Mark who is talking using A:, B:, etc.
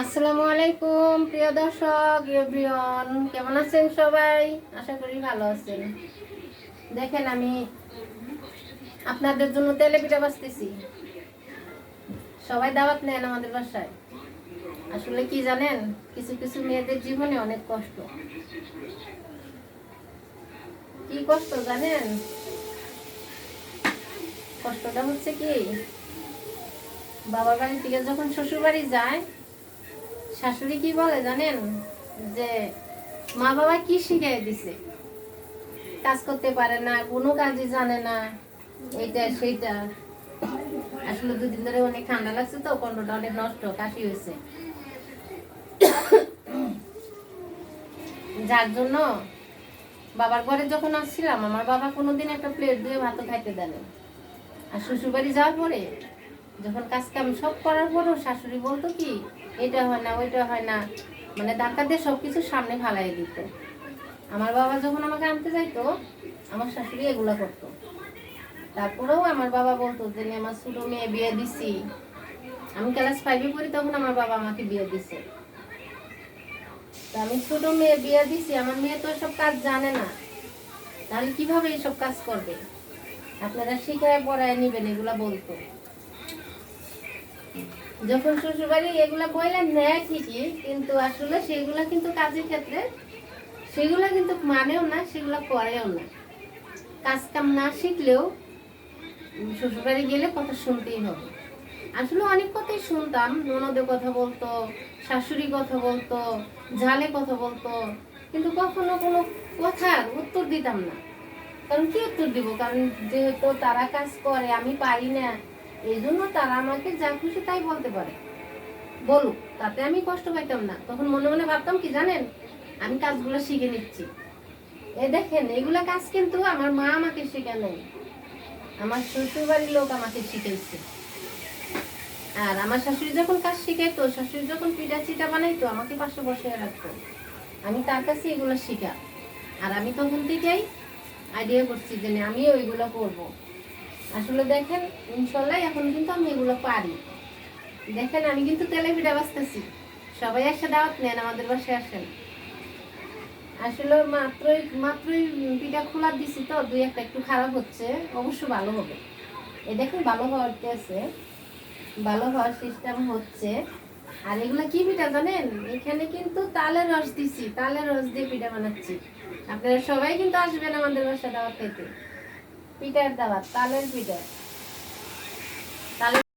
A: আসসালামু আলাইকুম, প্রিয় দর্শক এভরিওয়ান কেমন আছেন সবাই? আশা করি ভালো আছেন। দেখেন আমি আপনাদের জন্য তেলে পিঠা বাঁচতেছি। সবাই দাওয়াত নেন আমাদের বাসায়। আসলে কি জানেন, কিছু কিছু মেয়েদের জীবনে অনেক কষ্ট। কি কষ্ট জানেন? কষ্টটা হচ্ছে কি? বাবার বাড়ি থেকে যখন শ্বশুর বাড়ি যায়, শাশুড়ি কি বলে জানেন? যে মা বাবা কি শিখিয়ে দিছে? কাজ করতে পারে না, কোনো কাজই জানে না, এইটা সেইটা। আসলে দুদিন ধরে অনেক ঠান্ডা লাগছে তো কন্ডটা অনেক নষ্ট, কাশি হয়েছে। যার জন্য বাবার ঘরে যখন আসছিলাম, আমার বাবা কোনোদিন একটা প্লেট দিয়ে ভাতও খাইতে দেন আর শ্বশুর বাড়ি যাওয়ার পরে যখন কাজ কাম সব করার পরও শাশুড়ি বলতো কি এটা হয় না ওইটা হয় না। মানে ধাক্কা দিয়ে সব কিছু সামনে ফালাই দিত। আমার বাবা যখন আমাকে আনতে যাইতো আমার শাশুড়ি এগুলো করতো। তারপরেও আমার বাবা বলতো যে "নে, আমার ছোটো মেয়ে বিয়ে দিছি। আমি ক্লাস ফাইভে পড়ি তখন আমার বাবা আমাকে বিয়ে দিছে। তা আমি ছোট মেয়ে বিয়ে দিছি আমার মেয়ে তো সব কাজ জানে না। তাহলে কীভাবে এইসব কাজ করবে? আপনারা শিখায় পড়ায় নিবেন, এগুলা বলতো। যখন শ্বশুরবাড়ি এগুলা বইলে নেয় ঠিকই, কিন্তু আসলে সেগুলা কিন্তু কাজের ক্ষেত্রে, সেগুলা কিন্তু মানেও না, সেগুলা করেও না। কাজ কাম না শিখলেও শ্বশুরবাড়ি গেলে কথা শুনতেই হবে। আসলে অনেক কথাই শুনতাম, ননদের কথা বলতো, শাশুড়ি কথা বলতো, ঝালে কথা বলতো, কিন্তু কখনো কোনো কথার উত্তর দিতাম না। কারণ কি উত্তর দিব? কারণ যেহেতু তারা কাজ করে, আমি পারি না। এই জন্য তারা আমাকে যা খুশি তাই বলতে পারে। বলুক, তাতে আমি কষ্ট পাইতাম না। তখন মনে মনে ভাবতাম কি জানেন? আমি কাজগুলো শিখে নিচ্ছি। এ দেখেন, এগুলা কাজ কিন্তু আমার মা আমাকে শেখা নেই আমার শ্বশুর বাড়ির লোক আমাকে শিখাইছে। আর আমার শাশুড়ি যখন কাজ শিখাইতো, শাশুড়ি যখন পিঠা চিটা বানাইতো, আমাকে পাশে বসে রাখতো। আমি তার কাছে এগুলো শিখা। আর আমি তখন থেকেই আইডিয়া করছি যে না, আমিও এগুলো করব। আসলে দেখেন ইনশাল্লাহ এখন কিন্তু আমি এগুলো পারি। দেখেন আমি কিন্তু তেলে পিঠা বাঁচতেছি। সবাই এসে দাওয়াত নেন আমাদের বাসায় আসেন। আসলে মাত্রই মাত্রই পিঠা খোলা দিছি তো দুই একটা একটু খারাপ হচ্ছে অবশ্য ভালো হবে। এ দেখুন ভালো হওয়ার আছে? ভালো হওয়ার সিস্টেম হচ্ছে আর এগুলা কি পিঠা জানেন? এখানে কিন্তু তালের রস দিছি তালের রস দিয়ে পিঠা বানাচ্ছি। আপনারা সবাই কিন্তু আসবেন আমাদের বাসা দাওয়াত খেতে পিঠার দাওয়াত তালের পিঠা।